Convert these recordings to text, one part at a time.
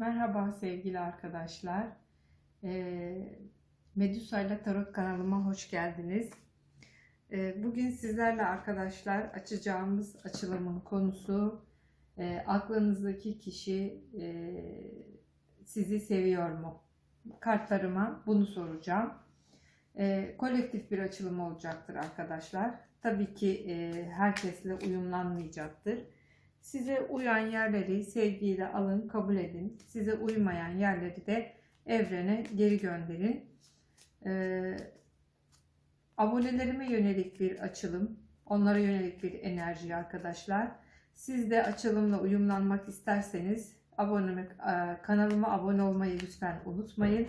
Merhaba sevgili arkadaşlar. Ee, Medusa ile Tarot kanalıma hoş geldiniz. Ee, bugün sizlerle arkadaşlar açacağımız açılımın konusu e, aklınızdaki kişi e, sizi seviyor mu? Kartlarıma bunu soracağım. E, kolektif bir açılım olacaktır arkadaşlar. Tabii ki e, herkesle uyumlanmayacaktır. Size uyan yerleri sevgiyle alın, kabul edin. Size uymayan yerleri de evrene geri gönderin. Ee, abonelerime yönelik bir açılım, onlara yönelik bir enerji arkadaşlar. Siz de açılımla uyumlanmak isterseniz abone, e, kanalıma abone olmayı lütfen unutmayın.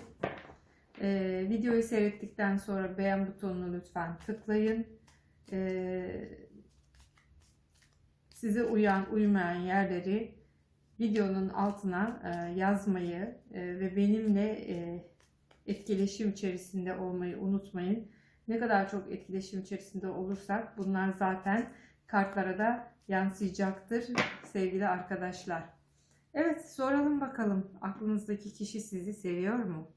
Ee, videoyu seyrettikten sonra beğen butonunu lütfen tıklayın. Ee, size uyan uymayan yerleri videonun altına e, yazmayı e, ve benimle e, etkileşim içerisinde olmayı unutmayın. Ne kadar çok etkileşim içerisinde olursak bunlar zaten kartlara da yansıyacaktır sevgili arkadaşlar. Evet soralım bakalım aklınızdaki kişi sizi seviyor mu?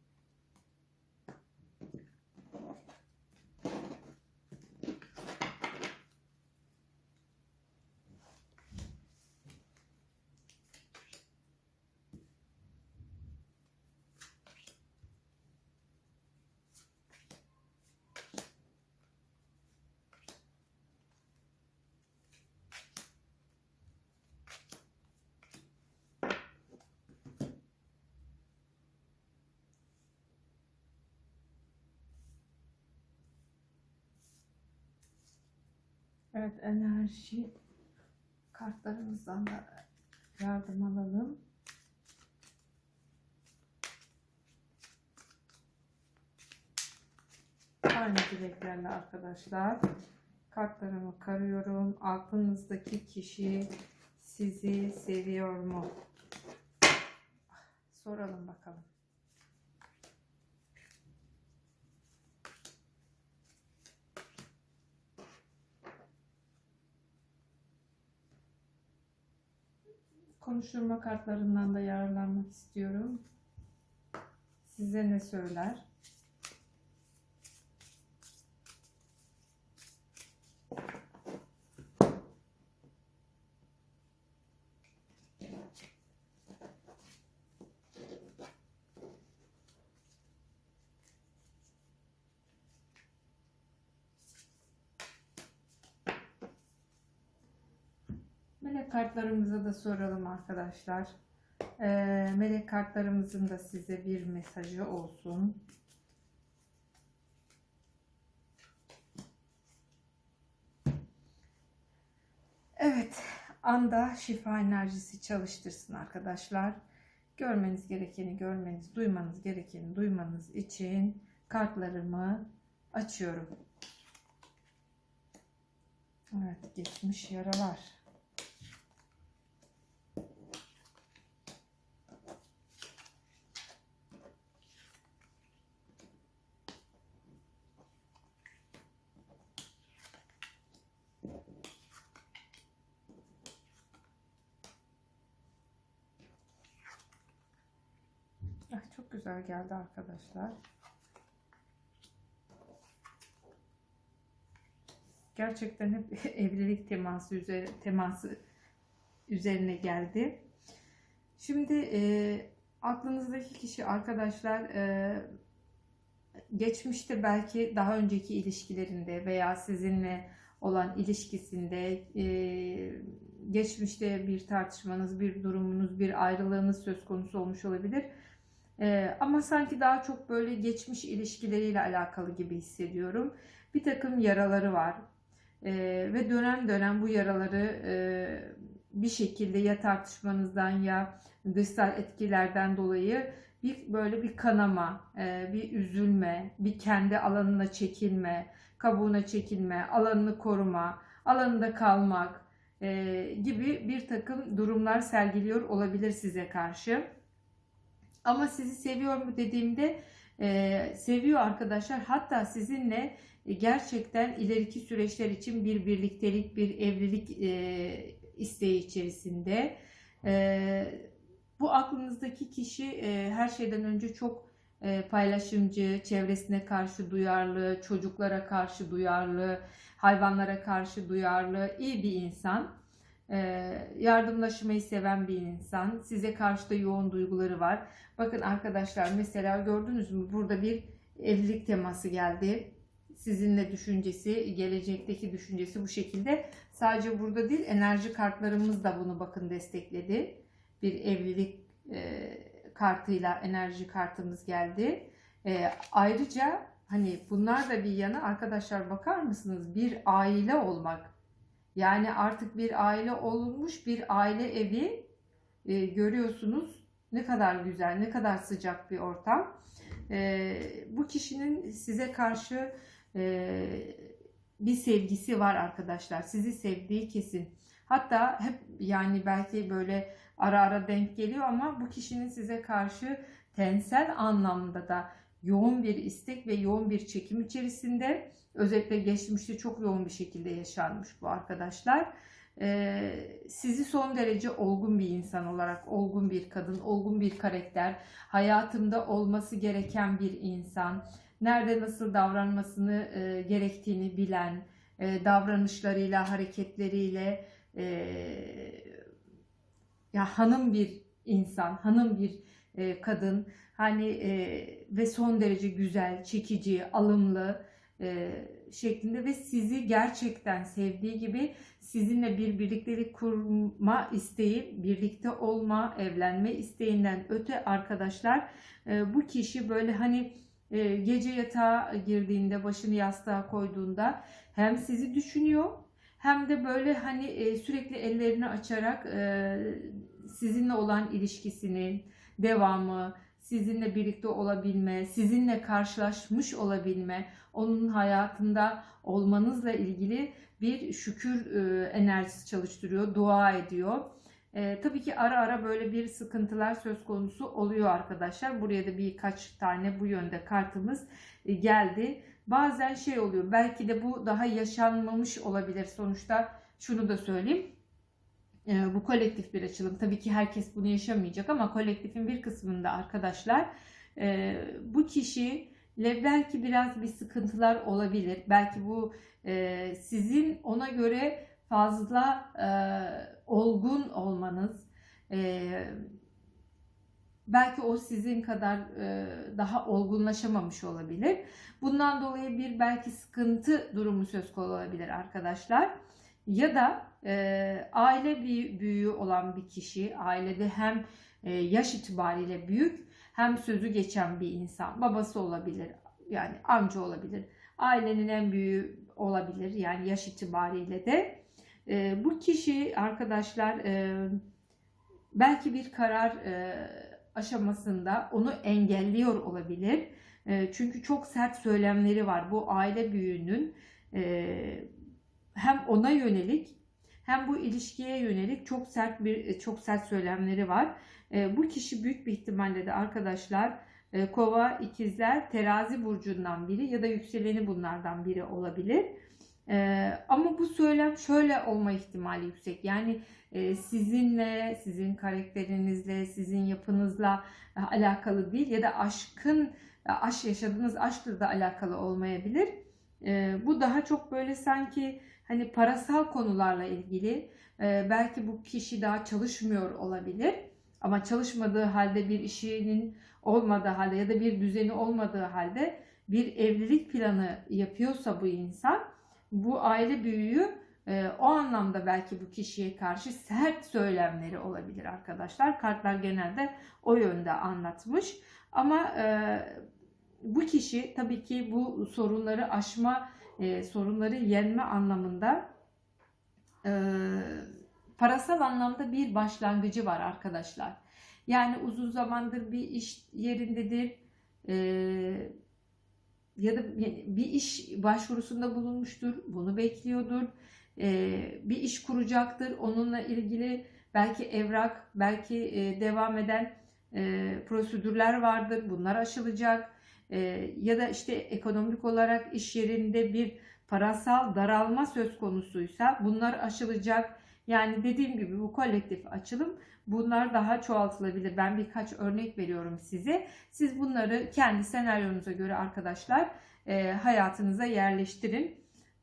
Evet enerji kartlarımızdan da yardım alalım. Aynı dileklerle arkadaşlar kartlarımı karıyorum. Aklınızdaki kişi sizi seviyor mu? Soralım bakalım. Konuşturma kartlarından da yararlanmak istiyorum. Size ne söyler? Melek kartlarımıza da soralım arkadaşlar. Ee, melek kartlarımızın da size bir mesajı olsun. Evet, anda şifa enerjisi çalıştırsın arkadaşlar. Görmeniz gerekeni görmeniz, duymanız gerekeni duymanız için kartlarımı açıyorum. Evet, geçmiş yaralar. Ay, çok güzel geldi arkadaşlar. Gerçekten hep evlilik teması üzeri, teması üzerine geldi. Şimdi e, aklınızdaki kişi arkadaşlar e, geçmişte belki daha önceki ilişkilerinde veya sizinle olan ilişkisinde e, geçmişte bir tartışmanız, bir durumunuz, bir ayrılığınız söz konusu olmuş olabilir. E, ama sanki daha çok böyle geçmiş ilişkileriyle alakalı gibi hissediyorum. Bir takım yaraları var e, ve dönem dönem bu yaraları e, bir şekilde ya tartışmanızdan ya dışsal etkilerden dolayı bir böyle bir kanama, e, bir üzülme, bir kendi alanına çekilme, kabuğuna çekilme, alanını koruma, alanında kalmak e, gibi bir takım durumlar sergiliyor olabilir size karşı. Ama sizi seviyor mu dediğimde e, seviyor arkadaşlar. Hatta sizinle gerçekten ileriki süreçler için bir birliktelik, bir evlilik e, isteği içerisinde. E, Bu aklınızdaki kişi e, her şeyden önce çok e, paylaşımcı, çevresine karşı duyarlı, çocuklara karşı duyarlı, hayvanlara karşı duyarlı, iyi bir insan. E, yardımlaşmayı seven bir insan. Size karşı da yoğun duyguları var. Bakın arkadaşlar mesela gördünüz mü burada bir evlilik teması geldi. Sizinle düşüncesi, gelecekteki düşüncesi bu şekilde. Sadece burada değil enerji kartlarımız da bunu bakın destekledi. Bir evlilik e, kartıyla enerji kartımız geldi. E, ayrıca hani bunlar da bir yana arkadaşlar bakar mısınız? Bir aile olmak. Yani artık bir aile olmuş bir aile evi e, görüyorsunuz. Ne kadar güzel, ne kadar sıcak bir ortam. E, bu kişinin size karşı e, bir sevgisi var arkadaşlar. Sizi sevdiği kesin. Hatta hep yani belki böyle ara ara denk geliyor ama bu kişinin size karşı tensel anlamda da yoğun bir istek ve yoğun bir çekim içerisinde özellikle geçmişte çok yoğun bir şekilde yaşanmış bu arkadaşlar. Ee, sizi son derece olgun bir insan olarak, olgun bir kadın, olgun bir karakter, hayatımda olması gereken bir insan, nerede nasıl davranmasını e, gerektiğini bilen, e, davranışlarıyla, hareketleriyle e, ya hanım bir insan, hanım bir e, kadın, hani e, ve son derece güzel, çekici, alımlı e, şeklinde ve sizi gerçekten sevdiği gibi sizinle bir birliktelik kurma isteği, birlikte olma, evlenme isteğinden öte arkadaşlar e, bu kişi böyle hani e, gece yatağa girdiğinde, başını yastığa koyduğunda hem sizi düşünüyor hem de böyle hani e, sürekli ellerini açarak e, sizinle olan ilişkisinin devamı, sizinle birlikte olabilme, sizinle karşılaşmış olabilme, onun hayatında olmanızla ilgili bir şükür e, enerjisi çalıştırıyor, dua ediyor. E, tabii ki ara ara böyle bir sıkıntılar söz konusu oluyor arkadaşlar. Buraya da birkaç tane bu yönde kartımız e, geldi. Bazen şey oluyor belki de bu daha yaşanmamış olabilir. Sonuçta şunu da söyleyeyim. E, bu kolektif bir açılım. Tabii ki herkes bunu yaşamayacak ama kolektifin bir kısmında arkadaşlar e, bu kişiyle belki biraz bir sıkıntılar olabilir. Belki bu e, sizin ona göre fazla e, olgun olmanız, e, belki o sizin kadar e, daha olgunlaşamamış olabilir. Bundan dolayı bir belki sıkıntı durumu söz konusu olabilir arkadaşlar. Ya da e, aile büyüğü olan bir kişi, ailede hem e, yaş itibariyle büyük hem sözü geçen bir insan, babası olabilir, yani amca olabilir, ailenin en büyüğü olabilir yani yaş itibariyle de. E, bu kişi arkadaşlar e, belki bir karar e, aşamasında onu engelliyor olabilir. E, çünkü çok sert söylemleri var. Bu aile büyüğünün e, hem ona yönelik hem bu ilişkiye yönelik çok sert bir çok sert söylemleri var. E, bu kişi büyük bir ihtimalle de arkadaşlar e, kova, ikizler, terazi burcundan biri ya da yükseleni bunlardan biri olabilir. E, ama bu söylem şöyle olma ihtimali yüksek. Yani e, sizinle, sizin karakterinizle, sizin yapınızla e, alakalı değil ya da aşkın, e, aşk yaşadığınız aşkla da alakalı olmayabilir. E, bu daha çok böyle sanki hani parasal konularla ilgili e, belki bu kişi daha çalışmıyor olabilir ama çalışmadığı halde bir işinin olmadığı halde ya da bir düzeni olmadığı halde bir evlilik planı yapıyorsa bu insan bu aile büyüğü e, o anlamda belki bu kişiye karşı sert söylemleri olabilir arkadaşlar. Kartlar genelde o yönde anlatmış. Ama e, bu kişi tabii ki bu sorunları aşma e, sorunları yenme anlamında e, parasal anlamda bir başlangıcı var arkadaşlar. Yani uzun zamandır bir iş yerindedir e, ya da bir iş başvurusunda bulunmuştur, bunu bekliyordur. E, bir iş kuracaktır, onunla ilgili belki evrak, belki e, devam eden e, prosedürler vardır, bunlar aşılacak e, ya da işte ekonomik olarak iş yerinde bir parasal daralma söz konusuysa bunlar aşılacak Yani dediğim gibi bu kolektif açılım bunlar daha çoğaltılabilir. Ben birkaç örnek veriyorum size. Siz bunları kendi senaryonuza göre arkadaşlar e, hayatınıza yerleştirin.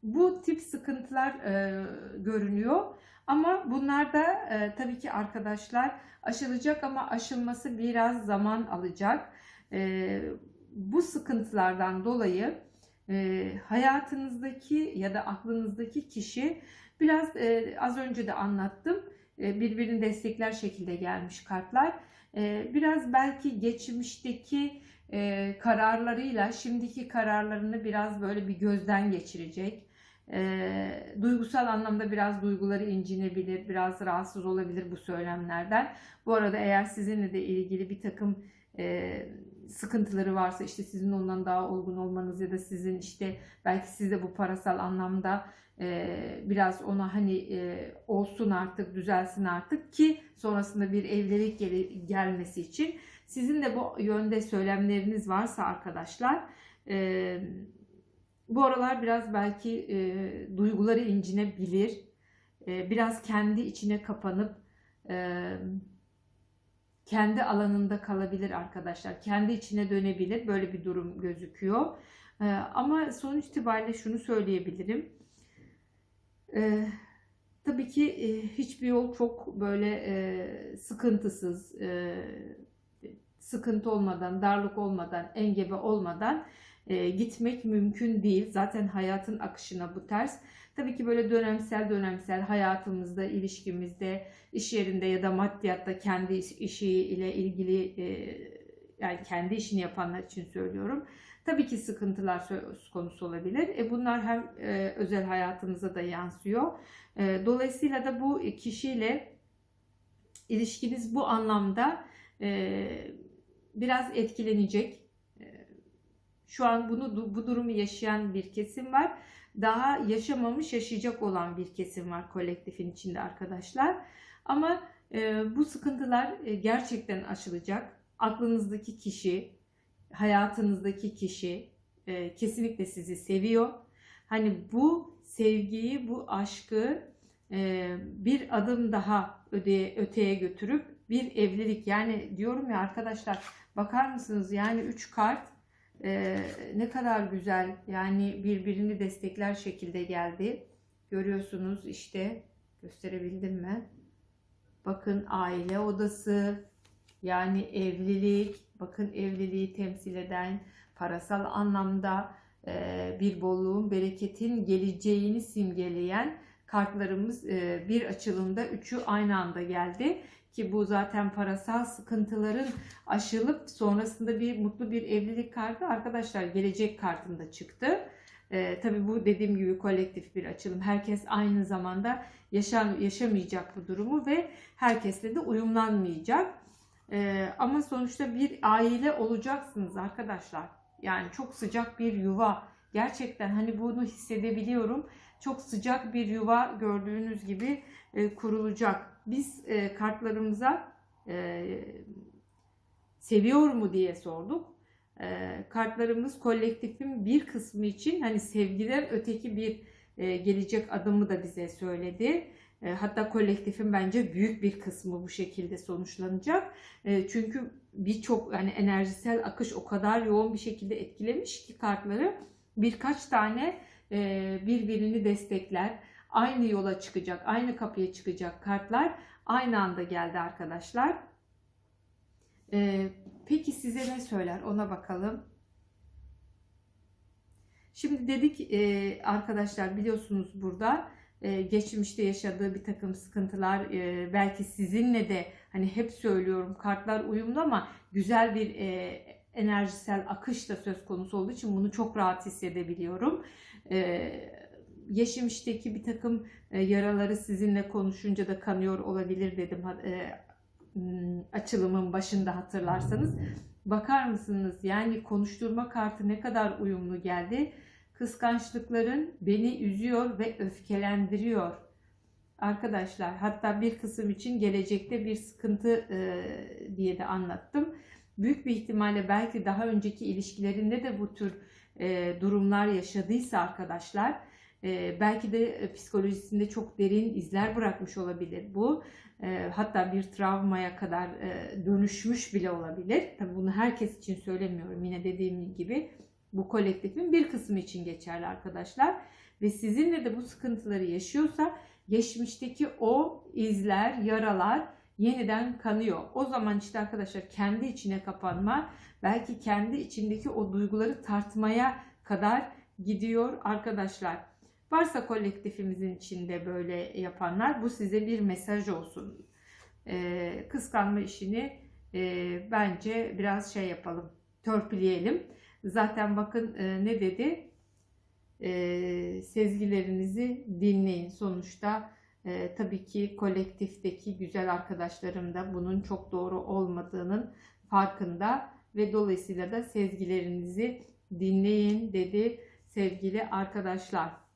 Bu tip sıkıntılar e, görünüyor. Ama bunlar da e, tabii ki arkadaşlar aşılacak ama aşılması biraz zaman alacak. E, bu sıkıntılardan dolayı e, hayatınızdaki ya da aklınızdaki kişi biraz e, az önce de anlattım e, birbirini destekler şekilde gelmiş kartlar. E, biraz belki geçmişteki e, kararlarıyla şimdiki kararlarını biraz böyle bir gözden geçirecek. E, duygusal anlamda biraz duyguları incinebilir, biraz rahatsız olabilir bu söylemlerden. Bu arada eğer sizinle de ilgili bir takım e, sıkıntıları varsa işte sizin ondan daha olgun olmanız ya da sizin işte belki sizde bu parasal anlamda e, biraz ona hani e, olsun artık düzelsin artık ki sonrasında bir evlilik gel gelmesi için. Sizin de bu yönde söylemleriniz varsa arkadaşlar e, bu aralar biraz belki e, duyguları incinebilir. E, biraz kendi içine kapanıp e, kendi alanında kalabilir arkadaşlar. Kendi içine dönebilir. Böyle bir durum gözüküyor. Ee, ama sonuç itibariyle şunu söyleyebilirim. Ee, tabii ki e, hiçbir yol çok böyle e, sıkıntısız, e, sıkıntı olmadan, darlık olmadan, engebe olmadan e, gitmek mümkün değil. Zaten hayatın akışına bu ters. Tabii ki böyle dönemsel dönemsel hayatımızda, ilişkimizde, iş yerinde ya da maddiyatta kendi işiyle ilgili e, yani kendi işini yapanlar için söylüyorum. Tabii ki sıkıntılar söz konusu olabilir. E bunlar hem e, özel hayatımıza da yansıyor. E, dolayısıyla da bu kişiyle ilişkiniz bu anlamda e, biraz etkilenecek. E, şu an bunu bu durumu yaşayan bir kesim var daha yaşamamış yaşayacak olan bir kesim var kolektifin içinde arkadaşlar. Ama e, bu sıkıntılar e, gerçekten aşılacak. Aklınızdaki kişi, hayatınızdaki kişi e, kesinlikle sizi seviyor. Hani bu sevgiyi, bu aşkı bir adım daha öteye, öteye götürüp bir evlilik yani diyorum ya arkadaşlar bakar mısınız yani 3 kart ee, ne kadar güzel yani birbirini destekler şekilde geldi. Görüyorsunuz işte gösterebildim mi? Bakın aile odası yani evlilik bakın evliliği temsil eden parasal anlamda e, bir bolluğun bereketin geleceğini simgeleyen kartlarımız e, bir açılımda üçü aynı anda geldi ki bu zaten parasal sıkıntıların aşılıp sonrasında bir mutlu bir evlilik kartı arkadaşlar gelecek kartında çıktı. Ee, tabii bu dediğim gibi kolektif bir açılım. Herkes aynı zamanda yaşam, yaşamayacak bu durumu ve herkesle de uyumlanmayacak. Ee, ama sonuçta bir aile olacaksınız arkadaşlar. Yani çok sıcak bir yuva. Gerçekten hani bunu hissedebiliyorum. Çok sıcak bir yuva gördüğünüz gibi e, kurulacak biz e, kartlarımıza e, seviyor mu diye sorduk. E, kartlarımız kolektifin bir kısmı için hani sevgiden öteki bir e, gelecek adımı da bize söyledi. E, hatta kolektifin bence büyük bir kısmı bu şekilde sonuçlanacak. E, çünkü birçok yani enerjisel akış o kadar yoğun bir şekilde etkilemiş ki kartları birkaç tane e, birbirini destekler aynı yola çıkacak, aynı kapıya çıkacak kartlar aynı anda geldi arkadaşlar. Ee, peki size ne söyler ona bakalım. Şimdi dedik e, arkadaşlar biliyorsunuz burada e, geçmişte yaşadığı bir takım sıkıntılar e, belki sizinle de hani hep söylüyorum kartlar uyumlu ama güzel bir e, enerjisel akış da söz konusu olduğu için bunu çok rahat hissedebiliyorum. E, geçmişteki bir takım e, yaraları sizinle konuşunca da kanıyor olabilir dedim e, açılımın başında hatırlarsanız. Bakar mısınız? Yani konuşturma kartı ne kadar uyumlu geldi. Kıskançlıkların beni üzüyor ve öfkelendiriyor. Arkadaşlar hatta bir kısım için gelecekte bir sıkıntı e, diye de anlattım. Büyük bir ihtimalle belki daha önceki ilişkilerinde de bu tür e, durumlar yaşadıysa arkadaşlar E, belki de e, psikolojisinde çok derin izler bırakmış olabilir bu. E, hatta bir travmaya kadar e, dönüşmüş bile olabilir. Tabii bunu herkes için söylemiyorum. Yine dediğim gibi bu kolektifin bir kısmı için geçerli arkadaşlar. Ve sizinle de bu sıkıntıları yaşıyorsa geçmişteki o izler, yaralar yeniden kanıyor. O zaman işte arkadaşlar kendi içine kapanma, belki kendi içindeki o duyguları tartmaya kadar gidiyor arkadaşlar. Varsa kolektifimizin içinde böyle yapanlar bu size bir mesaj olsun. Ee, kıskanma işini e, bence biraz şey yapalım, törpüleyelim. Zaten bakın e, ne dedi? E, sezgilerinizi dinleyin. Sonuçta e, tabii ki kolektifteki güzel arkadaşlarım da bunun çok doğru olmadığının farkında ve dolayısıyla da sezgilerinizi dinleyin dedi sevgili arkadaşlar.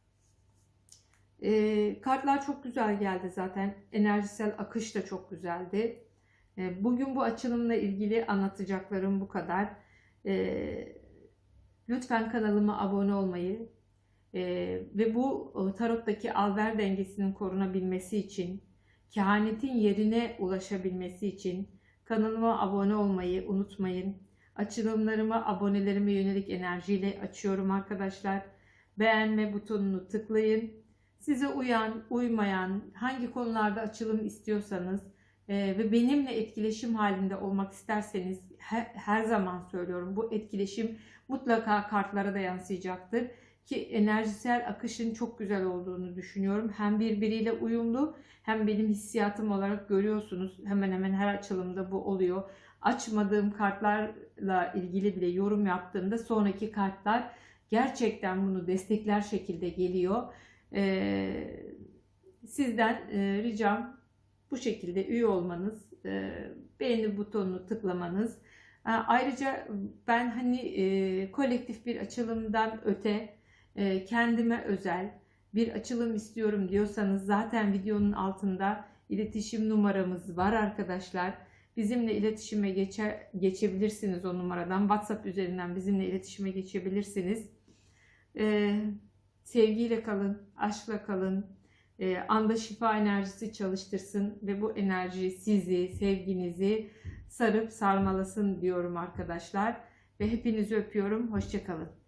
E, kartlar çok güzel geldi zaten. Enerjisel akış da çok güzeldi. E, bugün bu açılımla ilgili anlatacaklarım bu kadar. E, lütfen kanalıma abone olmayı e, ve bu tarottaki alver dengesinin korunabilmesi için, kehanetin yerine ulaşabilmesi için kanalıma abone olmayı unutmayın. Açılımlarımı abonelerime yönelik enerjiyle açıyorum arkadaşlar. Beğenme butonunu tıklayın. Size uyan, uymayan, hangi konularda açılım istiyorsanız e, ve benimle etkileşim halinde olmak isterseniz her, her zaman söylüyorum bu etkileşim mutlaka kartlara da yansıyacaktır. Ki enerjisel akışın çok güzel olduğunu düşünüyorum. Hem birbiriyle uyumlu hem benim hissiyatım olarak görüyorsunuz. Hemen hemen her açılımda bu oluyor. Açmadığım kartlarla ilgili bile yorum yaptığımda sonraki kartlar gerçekten bunu destekler şekilde geliyor. Ee, sizden e, ricam bu şekilde üye olmanız, e, beğeni butonunu tıklamanız. E, ayrıca ben hani e, kolektif bir açılımdan öte e, kendime özel bir açılım istiyorum diyorsanız zaten videonun altında iletişim numaramız var arkadaşlar. Bizimle iletişime geçe, geçebilirsiniz o numaradan. WhatsApp üzerinden bizimle iletişime geçebilirsiniz. Ee, sevgiyle kalın, aşkla kalın. Ee, anda şifa enerjisi çalıştırsın ve bu enerji sizi, sevginizi sarıp sarmalasın diyorum arkadaşlar. Ve hepinizi öpüyorum. Hoşçakalın.